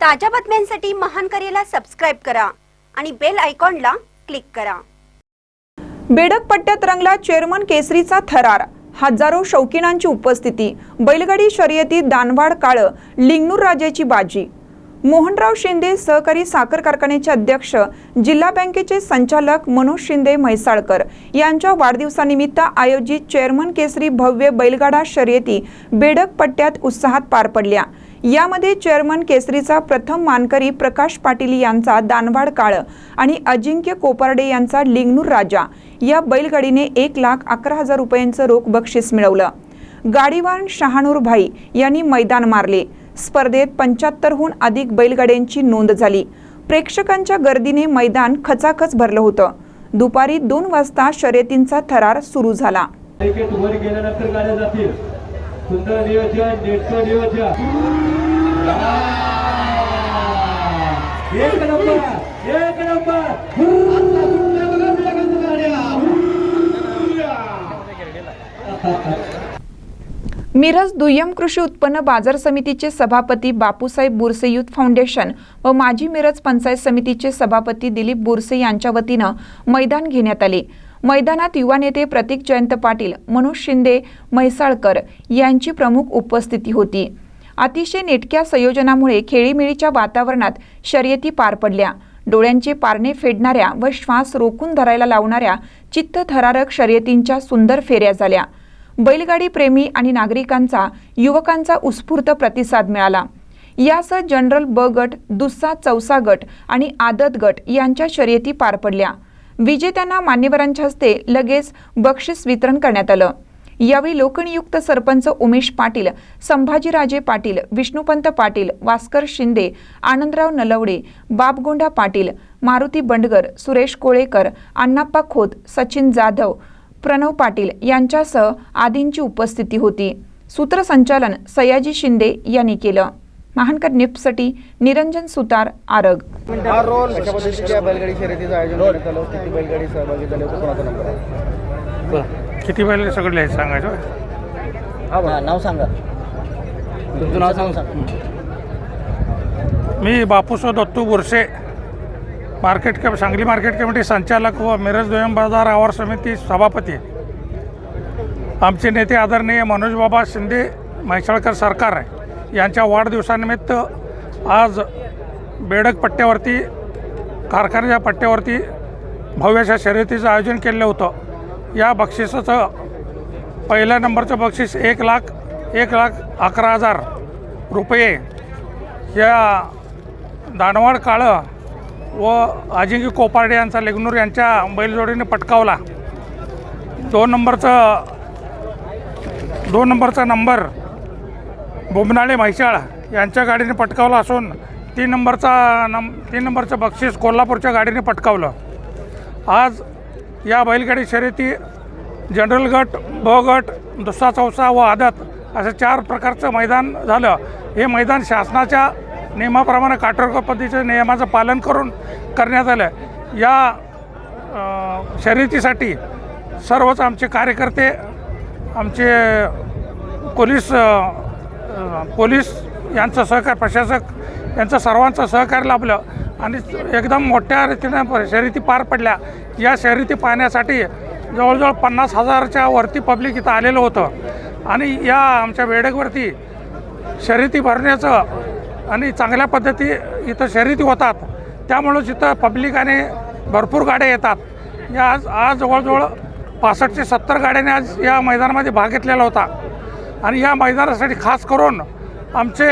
ताज्या बातम्यांसाठी महान करेला सबस्क्राईब करा आणि बेल आयकॉनला क्लिक करा. बेडक पट्ट्यात रंगला चेअरमन केसरीचा थरार. हजारो शौकीनांची उपस्थिती. बैलगाडी शर्यतीत दानवाड काळ लिंगनूर राजाची बाजी. मोहनराव शिंदे सहकारी साखर कारखान्याचे अध्यक्ष जिल्हा बँकेचे संचालक मनोज शिंदे म्हैसाळकर. यांच्या वाढदिवसानिमित्त आयोजित चेअरमन केसरी भव्य बैलगाडा शर्यती बेडक पट्ट्यात उत्साहात पार पडल्या. यामध्ये चेअरमन केसरीचा प्रथम मानकरी प्रकाश पाटील यांचा दानवाड काळ आणि अजिंक्य कोपार्डे यांचा लिंगनूर राजा. या बैलगाडीने एक लाख अकरा हजार रुपयांचं रोख बक्षीस मिळवलं. गाडीवान शहानूर भाई यांनी मैदान मारले. स्पर्धेत पंच्याहत्तरहून अधिक बैलगाड्यांची नोंद झाली. प्रेक्षकांच्या गर्दीने मैदान खचाखच भरलं होतं. दुपारी दोन वाजता शर्यतींचा थरार सुरू झाला. सुंदर नियोजन नेटचं नियोजन. एक नंबर एक नंबर. मिरज दुय्यम कृषी उत्पन्न बाजार समितीचे सभापती बापूसाहेब बुरसे युथ फाउंडेशन व माजी मिरज पंचायत समितीचे सभापती दिलीप बुरसे यांच्या वतीनं मैदान घेण्यात आले. मैदानात युवा नेते प्रतीक जयंत पाटील मनोज शिंदे म्हैसाळकर यांची प्रमुख उपस्थिती होती. अतिशय नेटक्या संयोजनामुळे खेळीमेळीच्या वातावरणात शर्यती पार पडल्या. डोळ्यांचे पारणे फेडणाऱ्या व श्वास रोखून धरायला लावणाऱ्या चित्तथरारक शर्यतींच्या सुंदर फेऱ्या झाल्या. बैलगाडी प्रेमी आणि नागरिकांचा युवकांचा उत्स्फूर्त प्रतिसाद मिळाला. यासह जनरल ब गट दुस्सा चौसा गट आणि आदत गट यांच्या शर्यती पार पडल्या. विजेत्यांना मान्यवरांच्या हस्ते लगेच बक्षीस वितरण करण्यात आलं. यावेळी लोकनियुक्त सरपंच उमेश पाटील संभाजीराजे पाटील विष्णुपंत पाटील वास्कर शिंदे आनंदराव नलवडे बाबगोंडा पाटील मारुती बंडगर सुरेश कोळेकर अण्णाप्पा खोत सचिन जाधव प्रणव पाटील यांच्यासह आदींची उपस्थिती होती. सूत्रसंचालन सयाजी शिंदे यांनी केलं. महानकर निप्ससाठी निरंजन सुतार आरग. हा रोल अशा पद्धतीच्या बैलगाडी शर्यतीचं आयोजन करण्यात आलं होतं. किती बैलगाडी सहभागी झाले होते? कोणाचा नंबर आहे? किती बैल सगळे आहेत सांगायचं? हा नाव सांगा. तुमचं नाव सांगा. मी बापूसो दत्तू बुरसे. मार्केट कम सांगली मार्केट कमिटी संचालक व मिरज दुय्यम बाजार आवार समिती सभापती. आमचे नेते आदरणीय मनोज बाबा शिंदे म्हैसाळकर सरकार यांच्या वाढदिवसानिमित्त आज बेडक पट्ट्यावरती कारखान्याच्या पट्ट्यावरती भव्याच्या शर्यतीचं आयोजन केलेलं होतं. या बक्षिसाचं पहिल्या नंबरचं बक्षीस एक लाख एक लाख अकरा हजार रुपये या दानवाड काळं व अजिंक्य कोपार्डे यांचा लेगनूर यांच्या बैलजोडीने पटकावला. दोन नंबरचं दोन नंबरचा नंबर बोमनाळे म्हैसाळ यांच्या गाडीने पटकावलं असून तीन नंबरचा नम तीन नंबरचं बक्षीस कोल्हापूरच्या गाडीने पटकावलं. आज या बैलगाडी शर्यती जनरल गट ब गट दुसरा चौसा व आदत असं चार प्रकारचं मैदान झालं. हे मैदान शासनाच्या नियमाप्रमाणे काटेकोर पद्धतीच्या नियमाचं पालन करून करण्यात आलं. या शर्यतीसाठी सर्वच आमचे कार्यकर्ते आमचे पोलीस पोलीस यांचं सहकार प्रशासक यांचं सर्वांचं सहकार्य लाभलं आणि एकदम मोठ्या रीतीनं प- शर्यती पार पडल्या. या शर्यती पाहण्यासाठी जवळजवळ पन्नास हजारच्या वरती पब्लिक इथं आलेलं होतं. आणि या आमच्या बेडकवरती शर्यती भरण्याचं आणि चांगल्या पद्धती इथं शर्यती होतात. त्यामुळं इथं पब्लिकाने भरपूर गाड्या येतात. या आज आज जवळजवळ पासष्ट ते सत्तर गाड्याने आज या मैदानामध्ये भाग घेतलेला होता. आणि या मैदानासाठी खास करून आमचे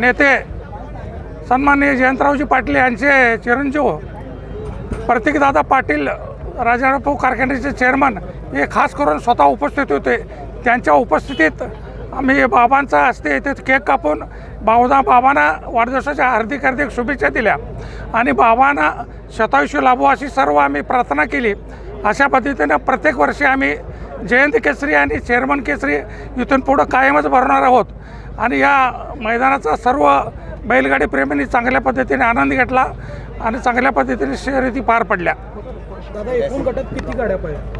नेते सन्माननीय जयंतरावजी पाटील यांचे चिरंजीव प्रतीकदादा पाटील राजारापू कारखान्याचे चेअरमन हे खास करून स्वतः उपस्थित होते. त्यांच्या उपस्थितीत आम्ही बाबांचा हस्ते इथे केक कापून बावदा बाबांना वाढदिवसाच्या हार्दिक हार्दिक शुभेच्छा दिल्या. आणि बाबांना शतायुष्य लाभो अशी सर्व आम्ही प्रार्थना केली. अशा पद्धतीनं प्रत्येक वर्षी आम्ही जयंत केसरी आणि चेअरमन केसरी इथून पुढं कायमच भरणार आहोत. आणि या मैदानाचा सर्व बैलगाडी प्रेमींनी चांगल्या पद्धतीने आनंद घेतला आणि चांगल्या पद्धतीने शर्यती पार पडल्या. दादा एकूण गटात किती गाड्या पाहिजे